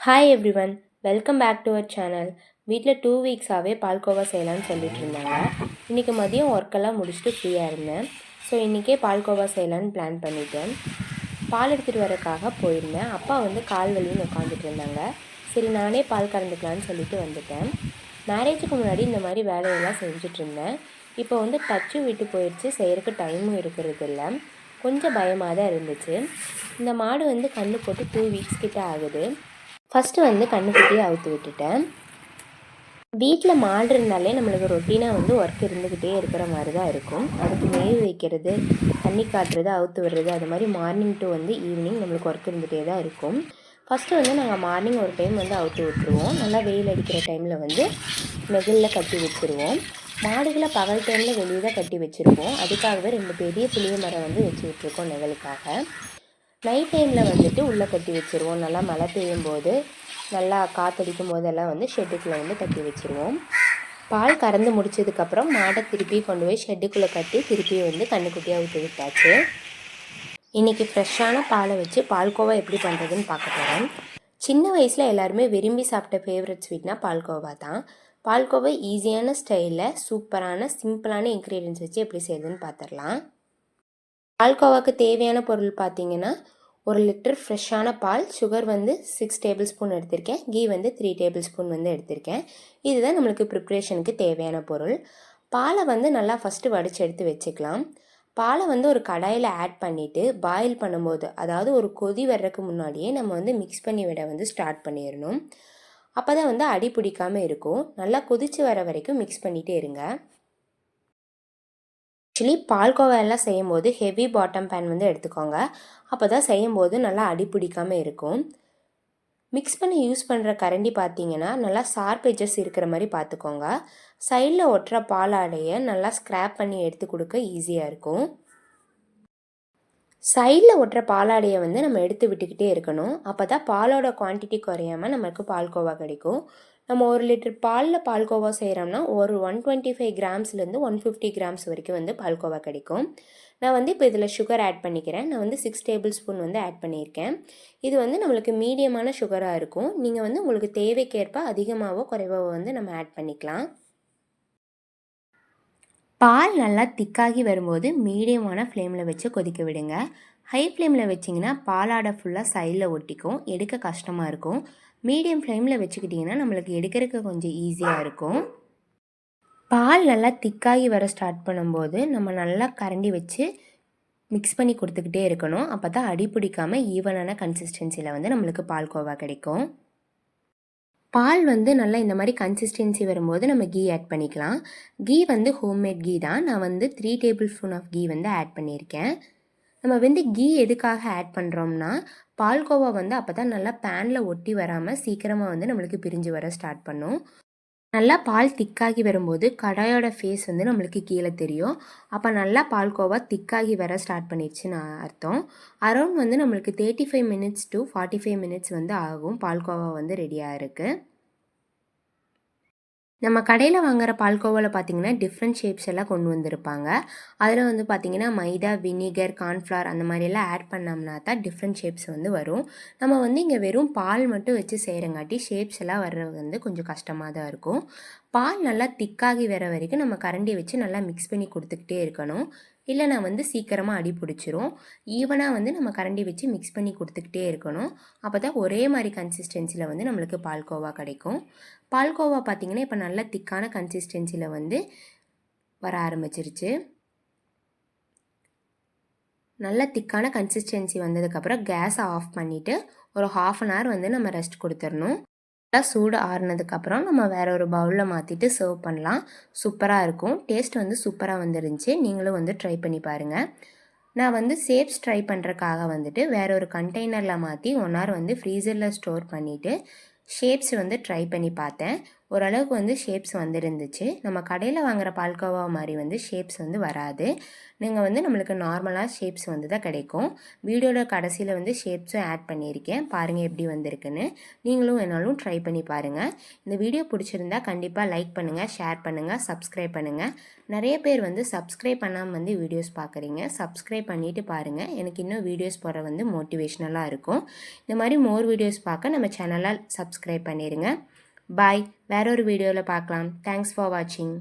Hi everyone welcome back to our channel வீட்டில் two வீக்ஸாகவே பால்கோவா செய்யலாம்னு சொல்லிட்டு இருந்தாங்க. இன்றைக்கி மதியம் ஒர்க்கெல்லாம் முடிச்சுட்டு ஃப்ரீயாக இருந்தேன். ஸோ இன்றைக்கே பால்கோவா செய்யலான்னு பிளான் பண்ணிட்டேன். பால் எடுத்துகிட்டு வரக்காக போயிருந்தேன். அப்பா வந்து கால் வலின்னு உட்காந்துட்டு இருந்தாங்க. சரி நானே பால் கறந்துக்கலான்னு சொல்லிட்டு வந்துட்டேன். மேரேஜுக்கு முன்னாடி இந்த மாதிரி வேலையெல்லாம் செஞ்சுட்டு இருந்தேன். இப்போ வந்து டச்சும் விட்டு போயிடுச்சு. செய்கிறக்கு டைமும் இருக்கிறது இல்லை. கொஞ்சம் பயமாக தான் இருந்துச்சு. இந்த மாடு வந்து கண்ணு போட்டு டூ வீக்ஸ் கிட்ட ஆகுது. ஃபஸ்ட்டு வந்து கண்ணுக்குட்டியை அவுத்து விட்டுட்டேன். வீட்டில் மாடு இருந்தாலே நம்மளுக்கு ரொட்டீனாக வந்து ஒர்க் இருந்துக்கிட்டே இருக்கிற மாதிரி தான் இருக்கும். அதுக்கு மேவு வைக்கிறது தண்ணி காட்டுறது அவுத்து விடுறது அது மாதிரி மார்னிங் டு வந்து ஈவினிங் நம்மளுக்கு ஒர்க் இருந்துகிட்டே தான் இருக்கும். ஃபஸ்ட்டு வந்து நாங்கள் மார்னிங் ஒரு டைம் வந்து அவுத்து விட்டுருவோம். நல்லா வெயில் அடிக்கிற டைமில் வந்து நெகிழில் கட்டி வச்சுருவோம். மாடுகளை பகல் டைமில் வெளியே தான் கட்டி வச்சுருப்போம். அதுக்காகவே ரெண்டு பெரிய புளிய மரம் வந்து வச்சு விட்ருக்கோம் நெகலுக்காக. நைட் டைமில் வந்துட்டு உள்ளே கட்டி வச்சுருவோம். நல்லா மழை பெய்யும் போது நல்லா காற்றடிக்கும் போதெல்லாம் வந்து ஷெட்டுக்குள்ளே வந்து கட்டி வச்சுருவோம். பால் கறந்து முடிச்சதுக்கப்புறம் மாடை திருப்பி கொண்டு போய் ஷெட்டுக்குள்ளே கட்டி திருப்பி வந்து கண்ணுக்குட்டியாக விட்டு விட்டாச்சு. இன்றைக்கி ஃப்ரெஷ்ஷான பாலை வச்சு பால்கோவா எப்படி பண்ணுறதுன்னு பார்க்க போகிறேன் சின்ன வயசில் எல்லாருமே விரும்பி சாப்பிட்ட ஃபேவரட் ஸ்வீட்னா பால்கோவா தான். பால்கோவா ஈஸியான ஸ்டைலில் சூப்பரான சிம்பிளான இன்க்ரீடியன்ஸ் வச்சு எப்படி செய்யுதுன்னு பார்த்துடலாம். பால்கோவாக்கு தேவையான பொருள் பார்த்திங்கன்னா ஒரு லிட்டர் ஃப்ரெஷ்ஷான பால் சுகர் வந்து சிக்ஸ் டேபிள் ஸ்பூன் எடுத்திருக்கேன். கீ வந்து த்ரீ டேபிள் ஸ்பூன் வந்து எடுத்திருக்கேன். இதுதான் நம்மளுக்கு ப்ரிப்ரேஷனுக்கு தேவையான பொருள். பாலை வந்து நல்லா ஃபஸ்ட்டு வடித்து எடுத்து வச்சுக்கலாம். பாலை வந்து ஒரு கடாயில் ஆட் பண்ணிவிட்டு பாயில் பண்ணும்போது அதாவது ஒரு கொதி வர்றதுக்கு முன்னாடியே நம்ம வந்து மிக்ஸ் பண்ணி விட வந்து ஸ்டார்ட் பண்ணிடணும். அப்போ தான் வந்து அடி பிடிக்காமல் இருக்கும். நல்லா கொதித்து வர வரைக்கும் மிக்ஸ் பண்ணிகிட்டே இருங்க. ஆக்சுவலி பால்கோவா எல்லாம் செய்யும்போது ஹெவி பாட்டம் பேன் வந்து எடுத்துக்கோங்க. அப்போ தான் செய்யும்போது நல்லா அடி பிடிக்காமல் இருக்கும். மிக்ஸ் பண்ணி யூஸ் பண்ணுற கரண்டி பார்த்தீங்கன்னா நல்லா ஷார்ப் எஜஸ் இருக்கிற மாதிரி பார்த்துக்கோங்க சைடில் ஒட்டுற பாலாடையை நல்லா ஸ்க்ராப் பண்ணி எடுத்து கொடுக்க ஈஸியாக இருக்கும். சைடில் ஒட்டுற பாலாடையை வந்து நம்ம எடுத்து விட்டுக்கிட்டே இருக்கணும். அப்போ தான் பாலோட குவான்டிட்டி குறையாமல் நமக்கு பால்கோவா கிடைக்கும். நம்ம ஒரு லிட்டர் பாலில் பால்கோவா செய்கிறோம்னா ஒரு ஒன் டுவெண்ட்டி ஃபைவ் கிராம்ஸ்லேருந்து ஒன் ஃபிஃப்டி கிராம்ஸ் வரைக்கும் வந்து பால்கோவா கிடைக்கும். நான் வந்து இப்போ இதில் சுகர் ஆட் பண்ணிக்கிறேன். நான் வந்து சிக்ஸ் டேபிள் ஸ்பூன் வந்து ஆட் பண்ணியிருக்கேன். இது வந்து நம்மளுக்கு மீடியமான சுகராக இருக்கும். நீங்கள் வந்து உங்களுக்கு தேவைக்கேற்ப அதிகமாகவோ குறைவாகவோ வந்து நம்ம ஆட் பண்ணிக்கலாம். பால் நல்லா திக்காகி வரும்போது மீடியமான ஃப்ளேமில் வச்சு கொதிக்க விடுங்க. ஹை ஃப்ளேமில் வச்சிங்கன்னா பாலாடை ஃபுல்லாக சைடில் ஒட்டிக்கும். எடுக்க கஷ்டமாக இருக்கும். மீடியம் ஃப்ளேமில் வச்சுக்கிட்டிங்கன்னா நம்மளுக்கு எடுக்கிறதுக்கு கொஞ்சம் ஈஸியாக இருக்கும். பால் நல்லா திக்காகி வர ஸ்டார்ட் பண்ணும்போது நம்ம நல்லா கரண்டி வச்சு மிக்ஸ் பண்ணி கொடுத்துக்கிட்டே இருக்கணும். அப்போ தான் அடி பிடிக்காமல் ஈவனான கன்சிஸ்டன்சியில் வந்து நம்மளுக்கு பால் கோவா கிடைக்கும். பால் வந்து நல்லா இந்த மாதிரி கன்சிஸ்டன்சி வரும்போது நம்ம கீ ஆட் பண்ணிக்கலாம். கீ வந்து ஹோம்மேட் கீ தான். நான் வந்து three table spoon of ghee வந்து ஆட் பண்ணியிருக்கேன். நம்ம வந்து கீ எதுக்காக ஆட் பண்ணுறோம்னா பால்கோவா வந்து அப்போ தான் நல்லா பேனில் ஒட்டி வராமல் சீக்கிரமாக வந்து நம்மளுக்கு பிரிஞ்சு வர ஸ்டார்ட் பண்ணும். நல்லா பால் திக்காகி வரும்போது கடாயோட ஃபேஸ் வந்து நம்மளுக்கு கீழே தெரியும். அப்போ நல்லா பால்கோவா திக்காகி வர ஸ்டார்ட் பண்ணிடுச்சுன்னு அர்த்தம். அரௌண்ட் வந்து நம்மளுக்கு thirty five minutes to forty five minutes வந்து ஆகும். பால்கோவா வந்து ரெடியாக இருக்குது நம்ம கடையில் வாங்குகிற பால்கோவாவில் பார்த்தீங்கன்னா டிஃப்ரெண்ட் ஷேப்ஸ் எல்லாம் கொண்டு வந்திருப்பாங்க. அதில் வந்து பார்த்திங்கன்னா மைதா வினிகர் கார்ன்ஃப்ளவர் அந்த மாதிரியெல்லாம் ஆட் பண்ணோம்னா தான் டிஃப்ரெண்ட் ஷேப்ஸ் வந்து வரும். நம்ம வந்து இங்கே வெறும் பால் மட்டும் வச்சு செய்கிறங்காட்டி ஷேப்ஸ் எல்லாம் வர்றது வந்து கொஞ்சம் கஷ்டமாக தான் இருக்கும். பால் நல்லா திக்காகி வர வரைக்கும் நம்ம கரண்டி வச்சு நல்லா மிக்ஸ் பண்ணி கொடுத்துக்கிட்டே இருக்கணும். இல்லைனா வந்து சீக்கிரமாக அடி பிடிச்சிரும். ஈவனாக வந்து நம்ம கரண்டி வச்சு மிக்ஸ் பண்ணி கொடுத்துக்கிட்டே இருக்கணும். அப்போ தான் ஒரே மாதிரி கன்சிஸ்டன்சியில் வந்து நம்மளுக்கு பால்கோவா கிடைக்கும். பால்கோவா பார்த்திங்கன்னா இப்போ நல்ல திக்கான கன்சிஸ்டன்சியில் வந்து வர ஆரம்பிச்சிருச்சு. நல்ல திக்கான கன்சிஸ்டன்சி வந்ததுக்கப்புறம் கேஸை ஆஃப் பண்ணிவிட்டு ஒரு ஹாஃப் அன் ஹவர் வந்து நம்ம ரெஸ்ட் கொடுத்துடணும் நல்லா சூடு ஆறுனதுக்கப்புறம் நம்ம வேறு ஒரு பவுலில் மாற்றிட்டு சர்வ் பண்ணலாம். சூப்பராக இருக்கும். டேஸ்ட் வந்து சூப்பராக வந்துருந்துச்சு. நீங்களும் வந்து ட்ரை பண்ணி பாருங்கள் நான் வந்து சேப்ஸ் ட்ரை பண்ணுறக்காக வந்துட்டு வேற ஒரு கண்டெய்னரில் மாற்றி ஒன் ஹவர் வந்து ஃப்ரீசரில் ஸ்டோர் பண்ணிவிட்டு ஷேப்ஸ் வந்து ட்ரை பண்ணி பார்த்தேன். ஓரளவுக்கு வந்து ஷேப்ஸ் வந்துருந்துச்சு. நம்ம கடையில் வாங்குற பால்கோவா மாதிரி வந்து ஷேப்ஸ் வந்து வராது. நீங்கள் வந்து நம்மளுக்கு நார்மலாக ஷேப்ஸ் வந்து தான் கிடைக்கும். வீடியோவில் கடைசியில் வந்து ஷேப்ஸும் ஆட் பண்ணியிருக்கேன். பாருங்கள் எப்படி வந்திருக்குன்னு. நீங்களும் வேணாலும் ட்ரை பண்ணி பாருங்கள் இந்த வீடியோ பிடிச்சிருந்தா கண்டிப்பாக லைக் பண்ணுங்கள் ஷேர் பண்ணுங்கள் சப்ஸ்கிரைப் பண்ணுங்கள் நிறைய பேர் வந்து சப்ஸ்கிரைப் பண்ணாமல் வந்து வீடியோஸ் பார்க்குறீங்க. சப்ஸ்கிரைப் பண்ணிவிட்டு பாருங்கள் எனக்கு இன்னும் வீடியோஸ் போகிற வந்து மோட்டிவேஷ்னலாக இருக்கும். இந்த மாதிரி மோர் வீடியோஸ் பார்க்க நம்ம சேனலாக சப்ஸ்கிரைப் பண்ணிடுங்க பாய் வேறொரு வீடியோவில் பார்க்கலாம். தேங்க்ஸ் ஃபார் வாட்சிங்